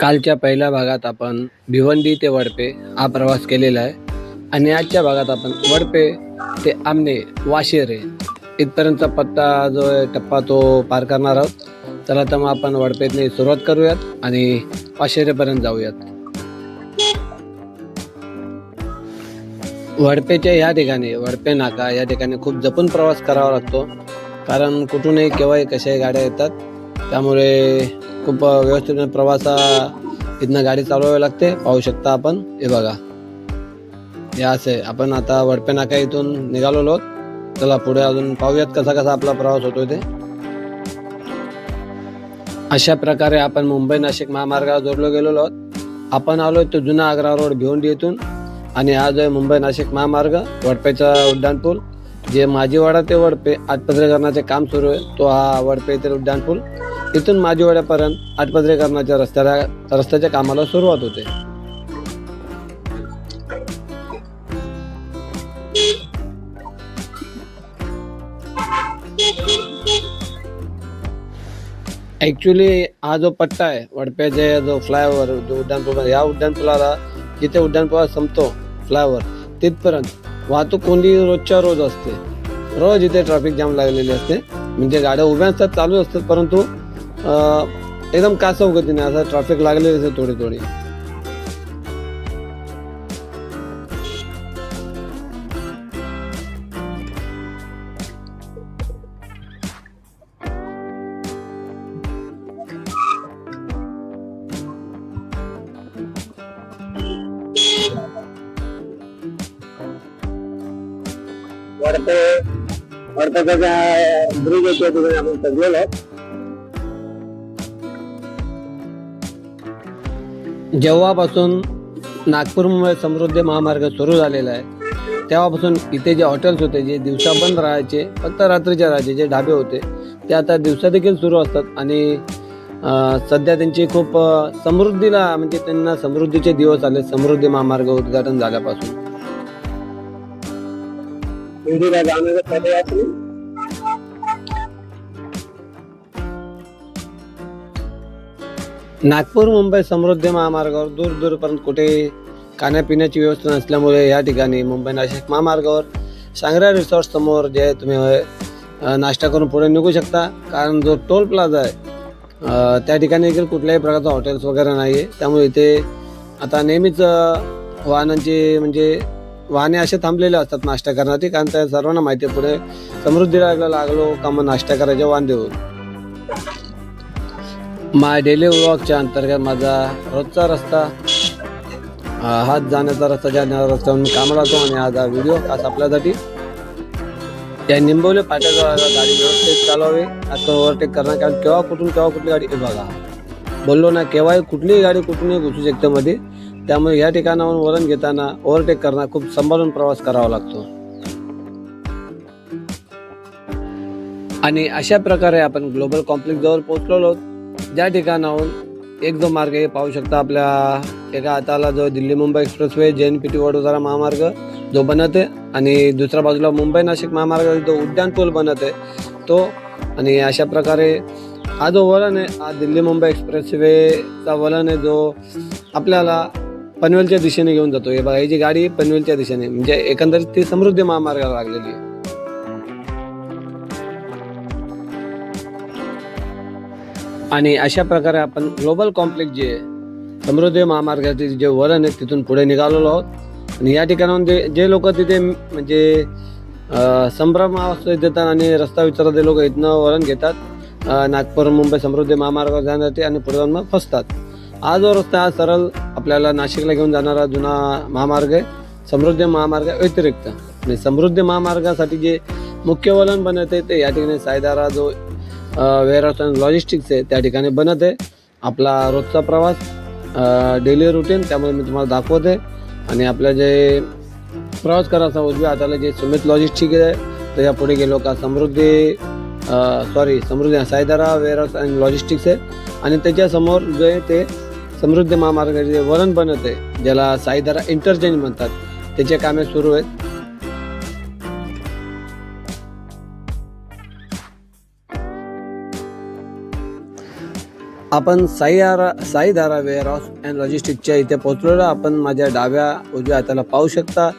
कालच्या पहिल्या भागात आपण भिवंडी ते वडपे हा प्रवास केलेला आहे. आणि आजच्या भागात आपण वडपे ते आमने वाशेरे इथपर्यंतचा पत्ता जो आहे टप्पा तो पार करणार आहोत. चला तर मग आपण वडपेतने सुरुवात करूयात आणि वाशेरेपर्यंत जाऊयात. वडपेच्या या ठिकाणी वडपे नाका या ठिकाणी खूप जपून प्रवास करावा लागतो. कारण कुठूनही केव्हाही कशाही गाड्या येतात. त्यामुळे खूप व्यवस्थित प्रवासा इथनं गाडी चालवावी लागते. पाहू शकता आपण. हे बघा. हे असं. आहे आपण आता वडपे नाका इथून निघालेलो आहोत. चला पुढे अजून पाहूयात कसा कसा आपला प्रवास होतो ते. अशा प्रकारे आपण मुंबई नाशिक महामार्गावर जोडलो गेलेलो आहोत. आपण आलो तो जुना आग्रा रोड भिवंडी येथून आणि आज आहे मुंबई नाशिक महामार्ग वडपेचा उड्डाणपूल जे माझीवाडा ते वडपे आटपत्रीकरणाचे काम सुरू आहे तो हा वडपे येथील उड्डाणपूल इथून माझीवाड्यापर्यंत आटपत्रीकरणाच्या रस्त्याला रस्त्याच्या कामाला सुरुवात होते. ॲक्च्युली हा जो पट्टा आहे वडप्याचे जो फ्लायओव्हर जो उड्डाणपूल या उड्डाणपुलाला जिथे उड्डाणपुला संपतो फ्लायओव्हर तिथपर्यंत वाहतूक कोंडी रोजच्या रोज असते. रोज इथे ट्रॅफिक जाम लागलेली असते. म्हणजे गाड्या उभ्या असतात चालू असतात परंतु एकदम कासव गतीने असं ट्रॅफिक लागलेले असते थोडी थोडी. वडते वडप्याचा ब्रिज येतो तिथे आपण सगळेलो जेव्हापासून नागपूर मुंबई समृद्धी महामार्ग सुरू झालेला आहे तेव्हापासून इथे जे हॉटेल्स होते जे दिवसा बंद राहायचे फक्त रात्रीच्या राहायचे जे ढाबे होते ते आता दिवसा देखील सुरू असतात. आणि सध्या त्यांची खूप समृद्धीला म्हणजे त्यांना समृद्धीचे दिवस आले समृद्धी महामार्ग उद्घाटन झाल्यापासून. नागपूर मुंबई समृद्धी महामार्गावर दूर दूरपर्यंत कुठे खाण्यापिण्याची व्यवस्था नसल्यामुळे या ठिकाणी मुंबई नाशिक महामार्गावर सांगरा रिसॉर्ट समोर जे आहे तुम्ही नाश्ता करून पुढे निघू शकता. कारण जो टोल प्लाझा आहे त्या ठिकाणी देखील कुठल्याही प्रकारचं हॉटेल्स वगैरे नाही आहे त्यामुळे इथे आता नेहमीच वाहनांची म्हणजे वाहने असे थांबलेले असतात नाश्ता करण्यासाठी. कारण त्या सर्वांना माहिती आहे पुढे समृद्धीला लागलो का मग नाश्ता करायचे वाहन देऊन माय डेली वॉकच्या अंतर्गत माझा रोजचा रस्ता हात जाण्याचा रस्ता जाण्याचा रस्ता म्हणून कामाला जातो आणि आज हा व्हिडिओ खास आपल्यासाठी. त्या निंबवले पाट्याजवळ गाडी व्यवस्थित चालवावी. आता ओव्हरटेक करणार कारण केव्हा कुठून केव्हा कुठली गाडी बघा. बोललो ना केव्हाही कुठलीही गाडी कुठूनही घुसू शकते मध्ये त्यामुळे या ठिकाणावरून वरण घेताना ओव्हरटेक करणं खूप सांभाळून प्रवास करावा लागतो. आणि अशा प्रकारे आपण ग्लोबल कॉम्प्लेक्स जवळ आहोत. ज्या ठिकाणाहून एक जो मार्ग हे पाहू शकता आपल्या एका हाताला जो Delhi Mumbai expressway J N P T Vadodara महामार्ग जो बनते आणि दुसऱ्या बाजूला मुंबई नाशिक महामार्ग जो उड्डाण पूल बनते तो आणि अशा प्रकारे हा जो वळण आहे हा दिल्ली मुंबई एक्सप्रेसवेचा वळण आहे जो आपल्याला पनवेलच्या दिशेने घेऊन जातो. हे बघा ही जी गाडी पनवेलच्या दिशेने. म्हणजे एकंदरीत ती समृद्धी महामार्गाला लागलेली आहे. आणि अशा प्रकारे आपण ग्लोबल कॉम्प्लेक्स जे समृद्धी महामार्गाचे जे वरण आहे तिथून पुढे निघालेलो आहोत. आणि या ठिकाणाहून जे जे लोक तिथे म्हणजे संभ्रम देतात आणि रस्ता विचारते लोक इथनं वरण घेतात. नागपूर मुंबई समृद्धी महामार्गावर जाण्यासाठी आणि पुढे जाऊन मग फसतात. हा जो रस्ता हा सरळ आपल्याला नाशिकला घेऊन जाणारा जुना महामार्ग आहे. समृद्धी महामार्ग व्यतिरिक्त. आणि समृद्धी महामार्गासाठी जे मुख्य वलन बनवते ते या ठिकाणी सायदारा जो वेअरहाऊस अँड लॉजिस्टिक्स आहे त्या ठिकाणी बनत आहे. आपला रोजचा प्रवास डेली रुटीन त्यामुळे मी तुम्हाला दाखवते. आणि आपल्या जे प्रवास करायचा उजव्या हाताला जे सुमित लॉजिस्टिक आहे त्याच्या पुढे गेलो का समृद्धी सॉरी समृद्धी सायदारा वेअरहाऊस अँड लॉजिस्टिक्स आहे. आणि त्याच्यासमोर जे आहे ते समृद्धी महामार्गाचे जे वळण बनत आहे ज्याला साईदारा इंटरचेंज म्हणतात. त्याचे कामे सुरू आहेत. आपण साईधारा साईधारा वेअरहाऊस अँड लॉजिस्टिकच्या इथे पोहोचलेलो. आपण माझ्या डाव्या उजव्या हाताला पाहू शकता.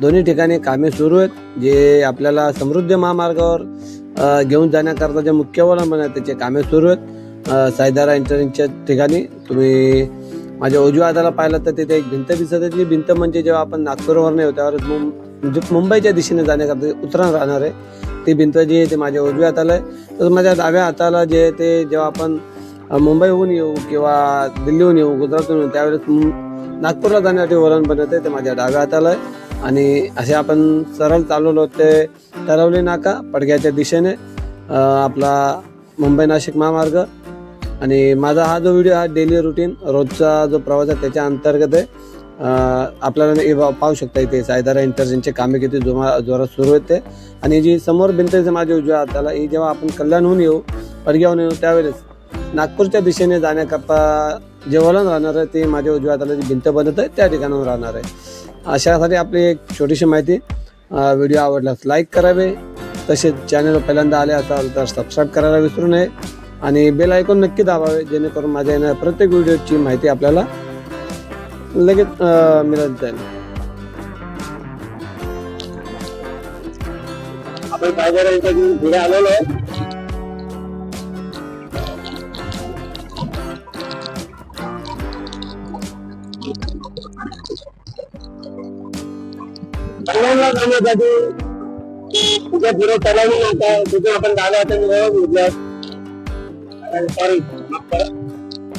दोन्ही ठिकाणी कामे सुरू आहेत जे आपल्याला समृद्धी महामार्गावर घेऊन जाण्याकरता जे मुख्य अवलंबन आहे त्याचे कामे सुरू आहेत. साईधारा इंटरनेटच्या ठिकाणी तुम्ही माझ्या उजव्या हाताला पाहिलं तर तिथे एक भिंत दिसत आहे. ती भिंत म्हणजे जेव्हा आपण नागपूरवर नाही त्यावर मुं- म्हणजे मुंबईच्या दिशेने जाण्याकरता उतरण राहणार आहे ती भिंत जी आहे ती माझ्या उजव्या हाताला आहे. तर माझ्या डाव्या हाताला जे आहे ते जेव्हा आपण मुंबईहून येऊ किंवा दिल्लीहून येऊ गुजरातहून येऊ त्यावेळेस नागपूरला जाण्यासाठी वरण बनत आहे ते माझ्या डाव्या हाताला आहे. आणि असे आपण सरळ चालवलो ते तरवली नाका पडग्याच्या दिशेने आपला मुंबई नाशिक महामार्ग. आणि माझा हा जो व्हिडिओ हा डेली रुटीन रोजचा जो प्रवास आहे त्याच्या अंतर्गत आहे. आपल्याला पाहू शकता इथे सायदारा इंटरचेंजचे कामे किती जोमा जोरात सुरू आहेत ते. आणि जी समोर भिंत माझ्या उजव्या हाताला ही जेव्हा आपण कल्याणहून येऊ पडग्याहून येऊ त्यावेळेस नागपूरच्या दिशेने जाण्याकरता जे वळण राहणार आहे ते माझ्या उजव्या हाताला जी भिंत बनत आहे त्या ठिकाणावर राहणार आहे. अशासाठी आपली एक छोटीशी माहिती व्हिडिओ आवडल्यास लाईक करावे तसेच चॅनल पहिल्यांदा आले असाल तर सबस्क्राईब करायला विसरू नये आणि बेल ऐकून नक्की दाबावे जेणेकरून माझ्या येणाऱ्या प्रत्येक व्हिडिओची माहिती आपल्याला लगेच मिळत जाईल. आपण साईधारा पुढे आलेलो आहे. कल्याणला जाण्यासाठी तिथे पुढे तलावी नाका आहे तिथे आपण डाव्या हाताने वळण घेतलं सॉरी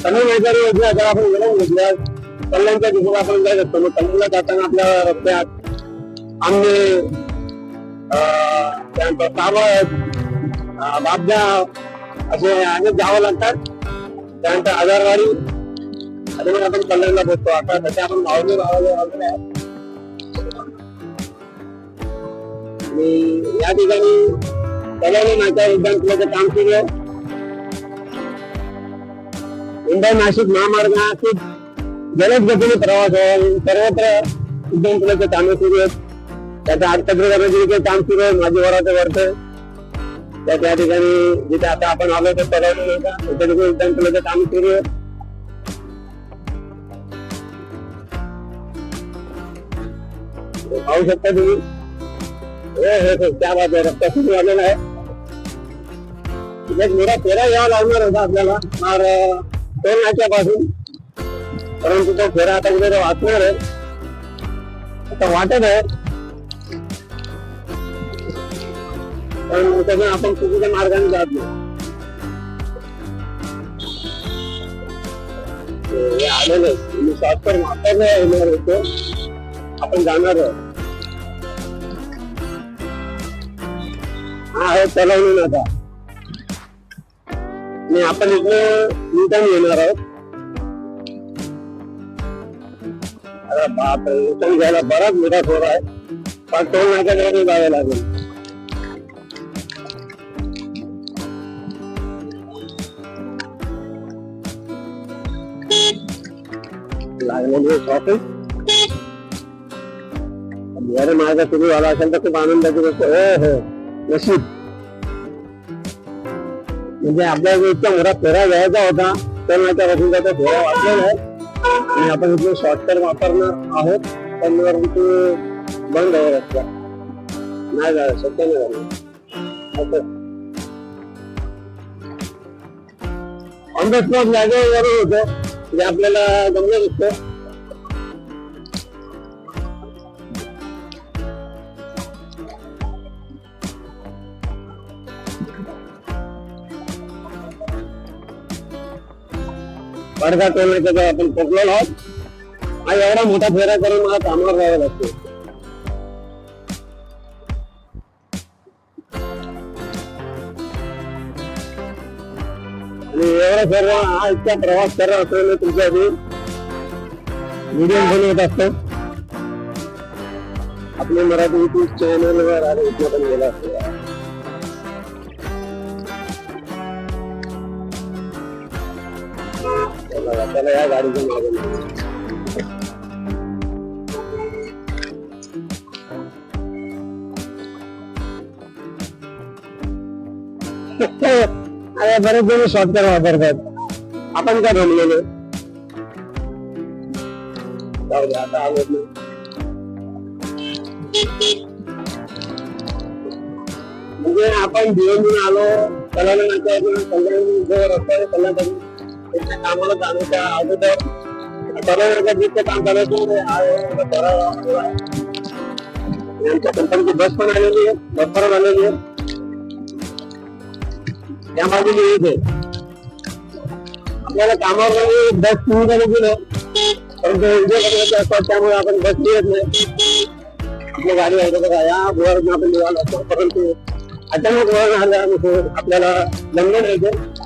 कमी नाकाने घेतल्या तर आपण वळण घेतलं कल्याणच्या दिशेला आपण जायचं असतो. मग कल्याणला जाताना आपल्या रस्त्यात आमने त्यानंतर कावड बाबजा असे अनेक गावं लागतात. त्यानंतर आजारवाडी. आणि मग आपण कल्याणला पोहोचतो. आता सध्या आपण मावली गावाला आलेलो आहे. आणि या ठिकाणी कल्याणी नाका उड्डाण पुलाचं काम केलं. मुंबई नाशिक महामार्ग हा खूप जलद गतीने प्रवास आहे सर्वत्र उड्डाण पुलाचे कामे सुरू आहेत. त्याचं अर्थप्रधानाचे काम सुरू आहे माझी वराचं वरतं तर त्या ठिकाणी जिथे आता आपण आलो तर तलावली नाही का तिथे उड्डाण पुलाचं काम सुरू आहे पाहू शकता तुम्ही. त्या बात आहे रस्ता सुरू झालेला आहे फेरा यावा लागणार होता आपल्याला. मार टोल परंतु तो फेरा आता कुठे वाचणार आहे. आता वाटत आहे. पण त्यामुळे आपण चुकीच्या मार्गाने जात नाही. हे आलेलं मी शॉर्टकट येणार होतो. आपण जाणार आहोत. आहे चलवणी नाका आणि आपण इकडे रिटर्न येणार आहोत. अरे बापरे रिटर्न घ्यायला बराच मोठा थोडा आहे. पण टोल नाक्याकडे जावे लागेल. लागलेली मार्ग सुरू झाला असेल तर खूप आनंदाची गोष्ट. हो हो. नशीब. म्हणजे आपल्या इतका मोठा फेरा घ्यायचा होता तर माझ्या वसूलचा तो फेरा वाचलेला आहे आणि आपण इथे शॉर्टकट वापरणार आहोत पण परंतु बंद आहे रस्ता. नाही झालं शक्य नाही झालं. ऑन द स्पॉट जागेवर होतं जे आपल्याला जमलं दिसतं अर्धा टोलनाक्यात आपण पोचलेलो आहोत. आणि एवढा मोठा फेरा करून मला कामावर जावं लागतो. आणि एवढा सर्व हा इतका प्रवास करत असताना तुमच्या आधी व्हिडिओ बनवत असतो. आपले मराठी युट्यूब चॅनलवर आणि इथं पण गेला असतो. चला त्याला या गाडीच्या मागे लागू. अरे बरेच जण शॉर्टकट वापरतात आपण का थांबलेलो जाऊ दे आता आलो ना म्हणजे आपण भिवंडून आलो कलाला नंतर कामाला जाण्याच्या अगोदर काम करायचं कंपनीची बस पण आलेली आहे बस पण आलेली आहे त्या येत आहे आपल्याला कामावर बस सुविधा झाली परंतु उद्या करायचं असतात त्यामुळे आपण बस येत नाही. आपली गाडी आहे बघा या आपण निघालो असतो परंतु अचानक वळण आलं आपल्याला लंडन यायचं